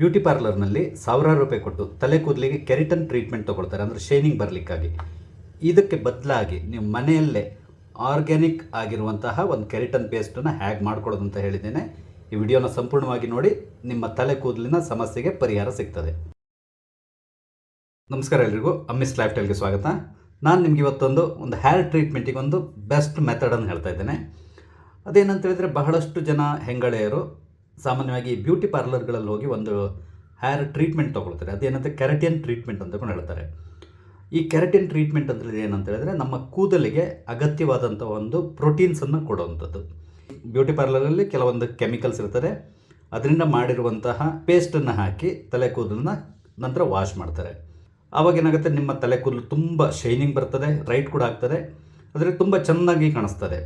Beauty ಪಾರ್ಲರ್ನಲ್ಲಿ ಸಾವಿರಾರು ರೂಪಾಯಿ ಕೊಟ್ಟು ತಲೆ ಕೂದಲಿಗೆ ಕೆರಿಟನ್ ಟ್ರೀಟ್ಮೆಂಟ್ ತೊಗೊಳ್ತಾರೆ, ಅಂದರೆ ಶೈನಿಂಗ್ ಬರಲಿಕ್ಕಾಗಿ. ಇದಕ್ಕೆ ಬದಲಾಗಿ ನೀವು ಮನೆಯಲ್ಲೇ ಆರ್ಗ್ಯಾನಿಕ್ ಆಗಿರುವಂತಹ ಒಂದು ಕೆರಿಟನ್ ಪೇಸ್ಟನ್ನು ಹ್ಯಾಗ್ ಮಾಡ್ಕೊಳ್ಳೋದು ಅಂತ ಹೇಳಿದ್ದೇನೆ. ಈ ವಿಡಿಯೋನ ಸಂಪೂರ್ಣವಾಗಿ ನೋಡಿ, ನಿಮ್ಮ ತಲೆ ಕೂದಲಿನ ಸಮಸ್ಯೆಗೆ ಪರಿಹಾರ ಸಿಗ್ತದೆ. ನಮಸ್ಕಾರ ಎಲ್ರಿಗೂ, ಅಮ್ಮಿಸ್ ಲೈಫ್ ಸ್ಟೈಲ್ಗೆ ಸ್ವಾಗತ. ನಾನು ನಿಮ್ಗೆ ಇವತ್ತೊಂದು ಒಂದು ಹೇರ್ ಟ್ರೀಟ್ಮೆಂಟಿಗೆ ಒಂದು ಬೆಸ್ಟ್ ಮೆಥಡನ್ನು ಹೇಳ್ತಾ ಇದ್ದೇನೆ. ಅದೇನಂತ ಹೇಳಿದರೆ ಬಹಳಷ್ಟು ಜನ ಹೆಂಗಳೆಯರು ಸಾಮಾನ್ಯವಾಗಿ ಬ್ಯೂಟಿ ಪಾರ್ಲರ್ಗಳಲ್ಲಿ ಹೋಗಿ ಒಂದು ಹೇರ್ ಟ್ರೀಟ್ಮೆಂಟ್ ತೊಗೊಳ್ತಾರೆ. ಅದೇನಂತ ಕೆರಟಿಯನ್ ಟ್ರೀಟ್ಮೆಂಟ್ ಅಂತ ಕೂಡ ಹೇಳ್ತಾರೆ. ಈ ಕೆರಟಿನ್ ಟ್ರೀಟ್ಮೆಂಟ್ ಅಂತ ಏನಂತ ಹೇಳಿದ್ರೆ ನಮ್ಮ ಕೂದಲಿಗೆ ಅಗತ್ಯವಾದಂಥ ಒಂದು ಪ್ರೋಟೀನ್ಸನ್ನು ಕೊಡುವಂಥದ್ದು. ಬ್ಯೂಟಿ ಪಾರ್ಲರಲ್ಲಿ ಕೆಲವೊಂದು ಕೆಮಿಕಲ್ಸ್ ಇರ್ತದೆ. ಅದರಿಂದ ಮಾಡಿರುವಂತಹ ಪೇಸ್ಟನ್ನು ಹಾಕಿ ತಲೆ ಕೂದಲನ್ನ ನಂತರ ವಾಶ್ ಮಾಡ್ತಾರೆ. ಆವಾಗೇನಾಗುತ್ತೆ ನಿಮ್ಮ ತಲೆ ಕೂದಲು ತುಂಬ ಶೈನಿಂಗ್ ಬರ್ತದೆ ರೈಟ್ ಕೂಡ ಆಗ್ತದೆ. ಆದರೆ ತುಂಬ ಚೆನ್ನಾಗಿ ಕಾಣಿಸ್ತದೆ.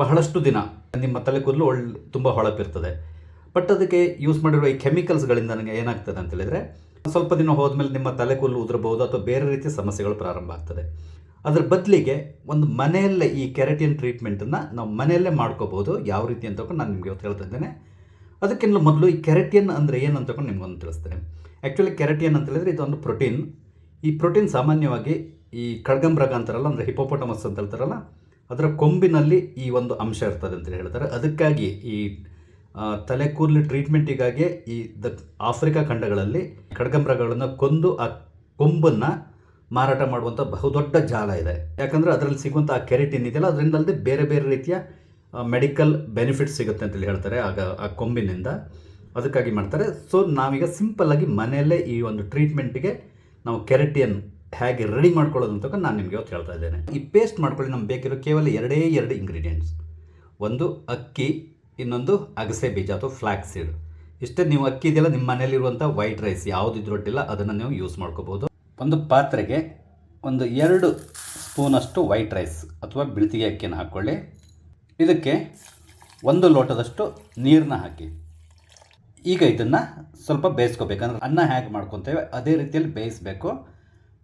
ಬಹಳಷ್ಟು ದಿನ ನಿಮ್ಮ ತಲೆ ಕೂದಲು ಒಳ್ಳೆ ತುಂಬ ಹೊಳಪಿರ್ತದೆ. ಬಟ್ ಅದಕ್ಕೆ ಯೂಸ್ ಮಾಡಿರುವ ಈ ಕೆಮಿಕಲ್ಸ್ಗಳಿಂದ ನನಗೆ ಏನಾಗ್ತದೆ ಅಂತ ಹೇಳಿದ್ರೆ, ಸ್ವಲ್ಪ ದಿನ ಹೋದ್ಮೇಲೆ ನಿಮ್ಮ ತಲೆ ಕೂದಲು ಉದುರಬಹುದು ಅಥವಾ ಬೇರೆ ರೀತಿಯ ಸಮಸ್ಯೆಗಳು ಪ್ರಾರಂಭ ಆಗ್ತದೆ. ಅದರ ಬದಲಿಗೆ ಒಂದು ಮನೆಯಲ್ಲೇ ಈ ಕೆರಟಿಯನ್ ಟ್ರೀಟ್ಮೆಂಟನ್ನು ನಾವು ಮನೆಯಲ್ಲೇ ಮಾಡ್ಕೋಬಹುದು. ಯಾವ ರೀತಿ ಅಂತ ನಾನು ನಿಮಗೆ ಇವತ್ತು ಹೇಳ್ತಾ ಅದಕ್ಕಿಂತ ಮೊದಲು ಈ ಕೆರೆಟಿಯನ್ ಅಂದರೆ ಏನು ಅಂತ ನಿಮ್ಗೊಂದು ತಿಳಿಸ್ತೇನೆ. ಆ್ಯಕ್ಚುಲಿ ಕೆರೆಟಿಯನ್ ಅಂತ ಹೇಳಿದ್ರೆ ಇದೊಂದು ಪ್ರೋಟೀನ್ ಈ ಪ್ರೋಟೀನ್ ಸಾಮಾನ್ಯವಾಗಿ ಈ ಖಡ್ಗಂಬ್ರಗ ಅಂತಾರಲ್ಲ, ಅಂದರೆ ಹಿಪೋಪೊಟಮಸ್ ಅಂತ ಹೇಳ್ತಾರಲ್ಲ, ಅದರ ಕೊಂಬಿನಲ್ಲಿ ಈ ಒಂದು ಅಂಶ ಇರ್ತದೆ ಅಂತ ಹೇಳ್ತಾರೆ. ಅದಕ್ಕಾಗಿ ಈ ತಲೆ ಕೂದಲು ಟ್ರೀಟ್ಮೆಂಟಿಗಾಗಿ ಈ ದ ಆಫ್ರಿಕಾ ಖಂಡಗಳಲ್ಲಿ ಖಡ್ಗಮ್ರಗಳನ್ನು ಕೊಂದು ಆ ಕೊಂಬನ್ನು ಮಾರಾಟ ಮಾಡುವಂಥ ಬಹುದೊಡ್ಡ ಜಾಲ ಇದೆ. ಯಾಕಂದರೆ ಅದರಲ್ಲಿ ಸಿಗುವಂಥ ಆ ಕೆರೆಟಿನ್ ಇದೆಯಲ್ಲ, ಅದರಿಂದ ಅಲ್ಲದೆ ಬೇರೆ ಬೇರೆ ರೀತಿಯ ಮೆಡಿಕಲ್ ಬೆನಿಫಿಟ್ ಸಿಗುತ್ತೆ ಅಂತೇಳಿ ಹೇಳ್ತಾರೆ ಆಗ ಆ ಕೊಂಬಿನಿಂದ. ಅದಕ್ಕಾಗಿ ಮಾಡ್ತಾರೆ. ಸೊ ನಾವೀಗ ಸಿಂಪಲ್ಲಾಗಿ ಮನೆಯಲ್ಲೇ ಈ ಒಂದು ಟ್ರೀಟ್ಮೆಂಟಿಗೆ ನಾವು ಕೆರೆಟಿಯನ್ ಹೇಗೆ ರೆಡಿ ಮಾಡ್ಕೊಳ್ಳೋದು ಅಂತ ನಾನು ನಿಮಗೆ ಇವತ್ತು ಹೇಳ್ತಾ ಇದ್ದೇನೆ. ಈ ಪೇಸ್ಟ್ ಮಾಡ್ಕೊಳ್ಳಿ, ನಮ್ಗೆ ಬೇಕಿರೋ ಕೇವಲ ಎರಡೇ ಎರಡು ಇಂಗ್ರೀಡಿಯೆಂಟ್ಸ್ ಒಂದು ಅಕ್ಕಿ ಇನ್ನೊಂದು ಅಗಸೆ ಬೀಜ ಅಥವಾ ಫ್ಲ್ಯಾಕ್ಸ್ ಸೀಡ್ ಇಷ್ಟೇ ನೀವು ಅಕ್ಕಿ ಇದೆಯಲ್ಲ, ನಿಮ್ಮ ಮನೇಲಿರುವಂಥ ವೈಟ್ ರೈಸ್ ಯಾವುದಿದ್ರು ಒಟ್ಟಿಲ್ಲ, ಅದನ್ನು ನೀವು ಯೂಸ್ ಮಾಡ್ಕೋಬೋದು. ಒಂದು ಪಾತ್ರೆಗೆ ಒಂದು ಎರಡು ಸ್ಪೂನಷ್ಟು ವೈಟ್ ರೈಸ್ ಅಥವಾ ಬಿಳ್ತಿಗೆ ಅಕ್ಕಿನ ಹಾಕ್ಕೊಳ್ಳಿ. ಇದಕ್ಕೆ ಒಂದು ಲೋಟದಷ್ಟು ನೀರನ್ನ ಹಾಕಿ. ಈಗ ಇದನ್ನು ಸ್ವಲ್ಪ ಬೇಯಿಸ್ಕೋಬೇಕಂದ್ರೆ ಅನ್ನ ಹೇಗೆ ಮಾಡ್ಕೊತೇವೆ, ಅದೇ ರೀತಿಯಲ್ಲಿ ಬೇಯಿಸಬೇಕು.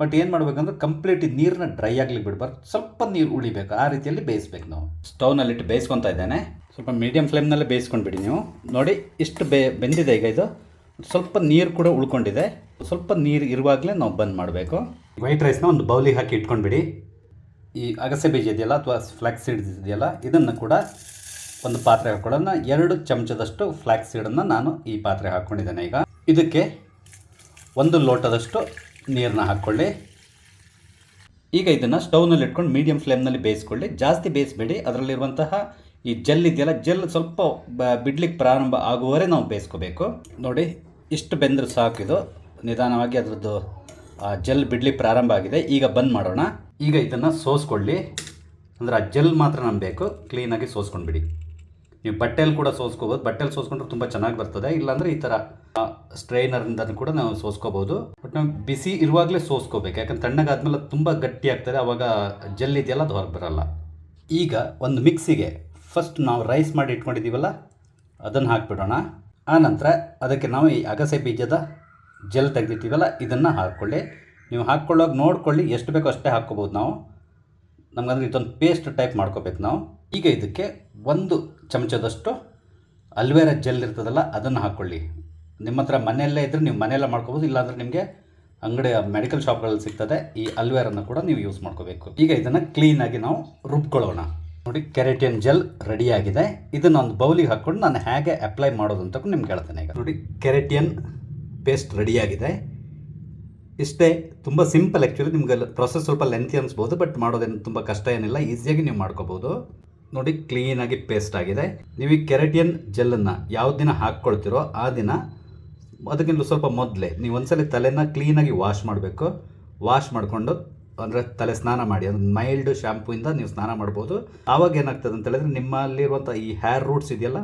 ಬಟ್ ಏನು ಮಾಡಬೇಕಂದ್ರೆ ಕಂಪ್ಲೀಟ್ ನೀರನ್ನ ಡ್ರೈ ಆಗಲಿ ಬಿಡಬಾರ್ದು. ಸ್ವಲ್ಪ ನೀರು ಉಳಿಬೇಕು. ಆ ರೀತಿಯಲ್ಲಿ ಬೇಯಿಸ್ಬೇಕು ನಾವು. ಸ್ಟವ್ನಲ್ಲಿಟ್ಟು ಬೇಯಿಸ್ಕೊತಾ ಇದ್ದೇನೆ. ಸ್ವಲ್ಪ ಮೀಡಿಯಮ್ ಫ್ಲೇಮ್ನಲ್ಲೇ ಬೇಯಿಸ್ಕೊಂಡ್ಬಿಡಿ ನೀವು. ನೋಡಿ ಇಷ್ಟು ಬೇ ಬೆಂದಿದೆ ಈಗ ಇದು. ಸ್ವಲ್ಪ ನೀರು ಕೂಡ ಉಳ್ಕೊಂಡಿದೆ. ಸ್ವಲ್ಪ ನೀರು ಇರುವಾಗಲೇ ನಾವು ಬಂದ್ ಮಾಡಬೇಕು. ವೈಟ್ ರೈಸ್ನ ಒಂದು ಬೌಲಿಗೆ ಹಾಕಿ ಇಟ್ಕೊಂಡ್ಬಿಡಿ. ಈ ಅಗಸೆ ಬೀಜ ಇದೆಯಲ್ಲ ಅಥವಾ ಫ್ಲ್ಯಾಕ್ಸ್ ಸೀಡ್ಸ್ ಇದೆಯಲ್ಲ ಇದನ್ನು ಕೂಡ ಒಂದು ಪಾತ್ರೆ ಹಾಕೊಳ್ಳೋಣ. ಎರಡು ಚಮಚದಷ್ಟು ಫ್ಲ್ಯಾಕ್ಸ್ ಸೀಡನ್ನು ನಾನು ಈ ಪಾತ್ರೆ ಹಾಕ್ಕೊಂಡಿದ್ದೇನೆ ಈಗ. ಇದಕ್ಕೆ ಒಂದು ಲೋಟದಷ್ಟು ನೀರನ್ನ ಹಾಕ್ಕೊಳ್ಳಿ ಈಗ ಇದನ್ನು ಸ್ಟೌವ್ನಲ್ಲಿ ಇಟ್ಕೊಂಡು ಮೀಡಿಯಮ್ ಫ್ಲೇಮ್ನಲ್ಲಿ ಬೇಯಿಸ್ಕೊಳ್ಳಿ. ಜಾಸ್ತಿ ಬೇಯಿಸಬೇಡಿ. ಅದರಲ್ಲಿರುವಂತಹ ಈ ಜೆಲ್ ಇದೆಯಲ್ಲ ಜೆಲ್ ಸ್ವಲ್ಪ ಬಿಡ್ಲಿಕ್ಕೆ ಪ್ರಾರಂಭ ಆಗುವರೆ ನಾವು ಬೇಯಿಸ್ಕೋಬೇಕು. ನೋಡಿ, ಇಷ್ಟು ಬೆಂದ್ರೆ ಇದು. ನಿಧಾನವಾಗಿ ಅದರದ್ದು ಜೆಲ್ ಬಿಡ್ಲಿಕ್ಕೆ ಪ್ರಾರಂಭ ಆಗಿದೆ. ಈಗ ಬಂದ್ ಮಾಡೋಣ. ಈಗ ಇದನ್ನು ಸೋಸ್ಕೊಳ್ಳಿ. ಅಂದರೆ ಆ ಜೆಲ್ ಮಾತ್ರ ನಮ್ಗೆ ಬೇಕು. ಕ್ಲೀನಾಗಿ ಸೋಸ್ಕೊಂಡ್ಬಿಡಿ. ನೀವು ಬಟ್ಟೆಯಲ್ಲಿ ಕೂಡ ಸೋಸ್ಕೋಬೋದು. ಬಟ್ಟೆಯಲ್ಲಿ ಸೋಸ್ಕೊಂಡ್ರೆ ತುಂಬ ಚೆನ್ನಾಗಿ ಬರ್ತದೆ. ಇಲ್ಲಾಂದರೆ ಈ ಥರ ಸ್ಟ್ರೈನರಿಂದ ಕೂಡ ನಾವು ಸೋಸ್ಕೋಬಹುದು ಬಟ್ ನಾವು ಬಿಸಿ ಇರುವಾಗಲೇ ಸೋಸ್ಕೋಬೇಕು. ಯಾಕಂದ್ರೆ ತಣ್ಣಗಾದ್ಮೇಲೆ ತುಂಬ ಗಟ್ಟಿ ಆಗ್ತದೆ ಆವಾಗ ಜೆಲ್ ಇದೆಯಲ್ಲ, ಅದು ಹೊರಗೆ ಬರಲ್ಲ. ಈಗ ಒಂದು ಮಿಕ್ಸಿಗೆ ಫಸ್ಟ್ ನಾವು ರೈಸ್ ಮಾಡಿ ಇಟ್ಕೊಂಡಿದ್ದೀವಲ್ಲ, ಅದನ್ನು ಹಾಕ್ಬಿಡೋಣ. ಆನಂತರ ಅದಕ್ಕೆ ನಾವು ಈ ಅಗಸೆ ಬೀಜದ ಜೆಲ್ ತೆಗೆದಿರ್ತೀವಲ್ಲ ಇದನ್ನು ಹಾಕ್ಕೊಳ್ಳಿ. ನೀವು ಹಾಕ್ಕೊಳ್ಳೋಕೆ ನೋಡ್ಕೊಳ್ಳಿ, ಎಷ್ಟು ಬೇಕೋ ಅಷ್ಟೇ ಹಾಕ್ಕೋಬೋದು ನಾವು. ನಮಗಂದ್ರೆ ಇದೊಂದು ಪೇಸ್ಟ್ ಟೈಪ್ ಮಾಡ್ಕೋಬೇಕು ನಾವು. ಈಗ ಇದಕ್ಕೆ ಒಂದು ಚಮಚದಷ್ಟು ಅಲ್ವೇರ ಜೆಲ್ ಇರ್ತದಲ್ಲ, ಅದನ್ನು ಹಾಕ್ಕೊಳ್ಳಿ. ನಿಮ್ಮ ಹತ್ರ ಮನೆಯಲ್ಲೇ ಇದ್ದರೆ ನೀವು ಮನೆಯಲ್ಲೇ ಮಾಡ್ಕೋಬೋದು, ಇಲ್ಲಾಂದರೆ ನಿಮಗೆ ಅಂಗಡಿ ಮೆಡಿಕಲ್ ಶಾಪ್ಗಳಲ್ಲಿ ಸಿಗ್ತದೆ. ಈ ಅಲ್ವೇರನ್ನು ಕೂಡ ನೀವು ಯೂಸ್ ಮಾಡ್ಕೋಬೇಕು. ಈಗ ಇದನ್ನು ಕ್ಲೀನಾಗಿ ನಾವು ರುಬ್ಕೊಳ್ಳೋಣ. ನೋಡಿ, ಕೆರೆಟಿಯನ್ ಜೆಲ್ ರೆಡಿಯಾಗಿದೆ. ಇದನ್ನು ಒಂದು ಬೌಲಿಗೆ ಹಾಕ್ಕೊಂಡು ನಾನು ಹೇಗೆ ಅಪ್ಲೈ ಮಾಡೋದು ಅಂತ ನಿಮ್ಗೆ ಹೇಳ್ತೇನೆ ಈಗ. ನೋಡಿ, ಕೆರೆಟಿಯನ್ ಪೇಸ್ಟ್ ರೆಡಿಯಾಗಿದೆ. ಇಷ್ಟೇ, ತುಂಬ ಸಿಂಪಲ್ ಆ್ಯಕ್ಚುಲಿ ನಿಮ್ಗೆ ಪ್ರೊಸೆಸ್ ಸ್ವಲ್ಪ ಲೆಂತಿ ಅನಿಸ್ಬೋದು ಬಟ್ ಮಾಡೋದೇನು ತುಂಬ ಕಷ್ಟ ಏನಿಲ್ಲ ಈಸಿಯಾಗಿ ನೀವು ಮಾಡ್ಕೋಬೋದು. ನೋಡಿ ಕ್ಲೀನಾಗಿ ಪೇಸ್ಟ್ ಆಗಿದೆ. ನೀವು ಈ ಕೆರೆಟಿಯನ್ ಜೆಲ್ಲನ್ನು ಯಾವ ದಿನ ಹಾಕ್ಕೊಳ್ತಿರೋ, ಆ ದಿನ ಅದಕ್ಕಿಂತ ಸ್ವಲ್ಪ ಮೊದಲೇ. ನೀವು ಒಂದ್ಸಲ ತಲೆನ ಕ್ಲೀನಾಗಿ ವಾಶ್ ಮಾಡಬೇಕು. ವಾಶ್ ಮಾಡಿಕೊಂಡು, ಅಂದರೆ ತಲೆ ಸ್ನಾನ ಮಾಡಿ, ಅಂದರೆ ಮೈಲ್ಡ್ ಶ್ಯಾಂಪೂಯಿಂದ ನೀವು ಸ್ನಾನ ಮಾಡ್ಬೋದು. ಆವಾಗ ಏನಾಗ್ತದೆ ಅಂತ ಹೇಳಿದ್ರೆ ನಿಮ್ಮಲ್ಲಿರುವಂಥ ಈ ಹೇರ್ ರೂಟ್ಸ್ ಇದೆಯಲ್ಲ,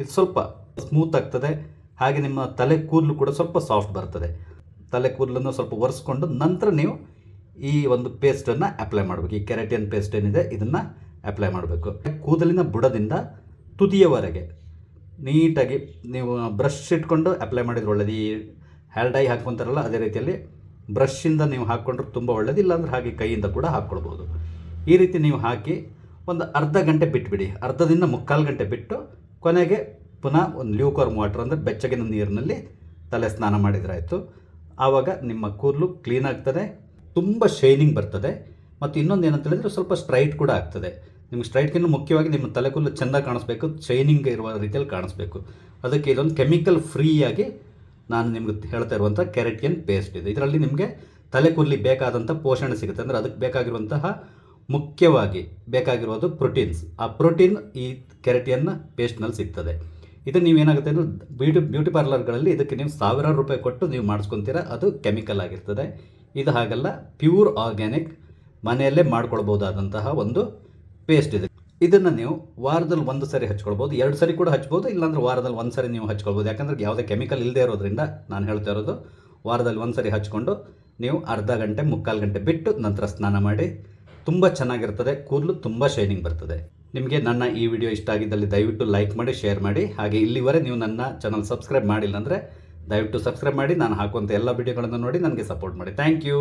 ಇದು ಸ್ವಲ್ಪ ಸ್ಮೂತ್ ಆಗ್ತದೆ. ಹಾಗೆ ನಿಮ್ಮ ತಲೆ ಕೂದಲು ಕೂಡ ಸ್ವಲ್ಪ ಸಾಫ್ಟ್ ಬರ್ತದೆ. ತಲೆ ಕೂದಲನ್ನು ಸ್ವಲ್ಪ ಒರೆಸ್ಕೊಂಡು ನಂತರ ನೀವು ಈ ಒಂದು ಪೇಸ್ಟನ್ನು ಅಪ್ಲೈ ಮಾಡಬೇಕು. ಈ ಕೆರೆಟಿಯನ್ ಪೇಸ್ಟ್ ಏನಿದೆ, ಇದನ್ನು ಅಪ್ಲೈ ಮಾಡಬೇಕು. ಕೂದಲಿನ ಬುಡದಿಂದ ತುದಿಯವರೆಗೆ. ನೀಟಾಗಿ ನೀವು ಬ್ರಷ್ ಇಟ್ಕೊಂಡು ಅಪ್ಲೈ ಮಾಡಿದ್ರೆ ಒಳ್ಳೇದು. ಈ ಹ್ಯಾಲ್ಡೈ ಅದೇ ರೀತಿಯಲ್ಲಿ ಬ್ರಷಿಂದ ನೀವು ಹಾಕ್ಕೊಂಡ್ರೆ ತುಂಬ ಒಳ್ಳೇದು, ಇಲ್ಲಾಂದ್ರೆ ಹಾಗೆ ಕೈಯಿಂದ ಕೂಡ ಹಾಕ್ಕೊಳ್ಬೋದು. ಈ ರೀತಿ ನೀವು ಹಾಕಿ ಒಂದು ಅರ್ಧ ಗಂಟೆ ಬಿಟ್ಬಿಡಿ. ಅರ್ಧದಿಂದ ಮುಕ್ಕಾಲು ಗಂಟೆ ಬಿಟ್ಟು ಕೊನೆಗೆ ಪುನಃ ಒಂದು ಲ್ಯೂಕಾರ್ಮ್ ವಾಟರ್ ಅಂದರೆ ಬೆಚ್ಚಗಿನ ನೀರಿನಲ್ಲಿ ತಲೆ ಸ್ನಾನ ಮಾಡಿದ್ರಾಯಿತು ಆವಾಗ ನಿಮ್ಮ ಕೂದಲು ಕ್ಲೀನ್ ಆಗ್ತದೆ, ತುಂಬ ಶೈನಿಂಗ್ ಬರ್ತದೆ. ಮತ್ತು ಇನ್ನೊಂದು ಏನಂತ ಹೇಳಿದ್ರೆ ಸ್ವಲ್ಪ ಸ್ಟ್ರೈಟ್ ಕೂಡ ಆಗ್ತದೆ. ನಿಮ್ಗೆ ಸ್ಟ್ರೈಟ್ಗಿಂತ ಮುಖ್ಯವಾಗಿ ನಿಮ್ಮ ತಲೆ ಕೂದಲು ಚೆಂದ ಕಾಣಿಸ್ಬೇಕು ಶೈನಿಂಗ್ ಇರುವ ರೀತಿಯಲ್ಲಿ ಕಾಣಿಸ್ಬೇಕು. ಅದಕ್ಕೆ ಇದೊಂದು ಕೆಮಿಕಲ್ ಫ್ರೀಯಾಗಿ ನಾನು ನಿಮ್ಗೆ ಹೇಳ್ತಾ ಇರುವಂಥ ಕೆರೆಟಿಯನ್ ಪೇಸ್ಟ್ ಇದೆ. ಇದರಲ್ಲಿ ನಿಮಗೆ ತಲೆ ಕೂದಲಿಗೆ ಬೇಕಾದಂಥ ಪೋಷಣೆ ಸಿಗುತ್ತೆ. ಅಂದರೆ ಅದಕ್ಕೆ ಬೇಕಾಗಿರುವಂತಹ ಮುಖ್ಯವಾಗಿ ಬೇಕಾಗಿರೋದು ಪ್ರೋಟೀನ್ಸ್ ಆ ಪ್ರೋಟೀನ್ ಈ ಕೆರೆಟಿಯನ್ನ ಪೇಸ್ಟ್ನಲ್ಲಿ ಸಿಗ್ತದೆ. ಇದು ನೀವೇನಾಗುತ್ತೆ ಅಂದರೆ ಬ್ಯೂಟಿ ಬ್ಯೂಟಿ ಪಾರ್ಲರ್ಗಳಲ್ಲಿ ಇದಕ್ಕೆ ನೀವು ಸಾವಿರಾರು ರೂಪಾಯಿ ಕೊಟ್ಟು ನೀವು ಮಾಡಿಸ್ಕೊತೀರಾ, ಅದು ಕೆಮಿಕಲ್ ಆಗಿರ್ತದೆ. ಇದು ಹಾಗಲ್ಲ ಪ್ಯೂರ್ ಆರ್ಗ್ಯಾನಿಕ್ ಮನೆಯಲ್ಲೇ ಮಾಡ್ಕೊಳ್ಬೋದಾದಂತಹ ಒಂದು ಪೇಸ್ಟ್ ಇದೆ. ಇದನ್ನು ನೀವು ವಾರದಲ್ಲಿ ಒಂದು ಸರಿ ಹಚ್ಕೊಳ್ಬೋದು. ಎರಡು ಸರಿ ಕೂಡ ಹಚ್ಬೋದು, ಇಲ್ಲಾಂದ್ರೆ ವಾರದಲ್ಲಿ ಒಂದು ಸರಿ ನೀವು ಹಚ್ಕೊಳ್ಬೋದು. ಯಾಕಂದ್ರೆ ಯಾವುದೇ ಕೆಮಿಕಲ್ ಇಲ್ಲದೆ ಇರೋದ್ರಿಂದ ನಾನು ಹೇಳ್ತಾ ಇರೋದು, ವಾರದಲ್ಲಿ ಒಂದು ಸರಿ ಹಚ್ಕೊಂಡು ನೀವು ಅರ್ಧ ಗಂಟೆ, ಮುಕ್ಕಾಲು ಗಂಟೆ ಬಿಟ್ಟು ನಂತರ ಸ್ನಾನ ಮಾಡಿ, ತುಂಬ ಚೆನ್ನಾಗಿರ್ತದೆ, ಕೂದಲು ತುಂಬ ಶೈನಿಂಗ್ ಬರ್ತದೆ. ನಿಮಗೆ ನನ್ನ ಈ ವಿಡಿಯೋ ಇಷ್ಟ ಆಗಿದ್ದಲ್ಲಿ ದಯವಿಟ್ಟು ಲೈಕ್ ಮಾಡಿ ಶೇರ್ ಮಾಡಿ. ಹಾಗೆ ಇಲ್ಲಿವರೆ ನೀವು ನನ್ನ ಚಾನಲ್ ಸಬ್ಸ್ಕ್ರೈಬ್ ಮಾಡಿಲ್ಲ ಅಂದರೆ ದಯವಿಟ್ಟು ಸಬ್ಸ್ಕ್ರೈಬ್ ಮಾಡಿ. ನಾನು ಹಾಕುವಂಥ ಎಲ್ಲ ವಿಡಿಯೋಗಳನ್ನು ನೋಡಿ ನನಗೆ ಸಪೋರ್ಟ್ ಮಾಡಿ. Thank you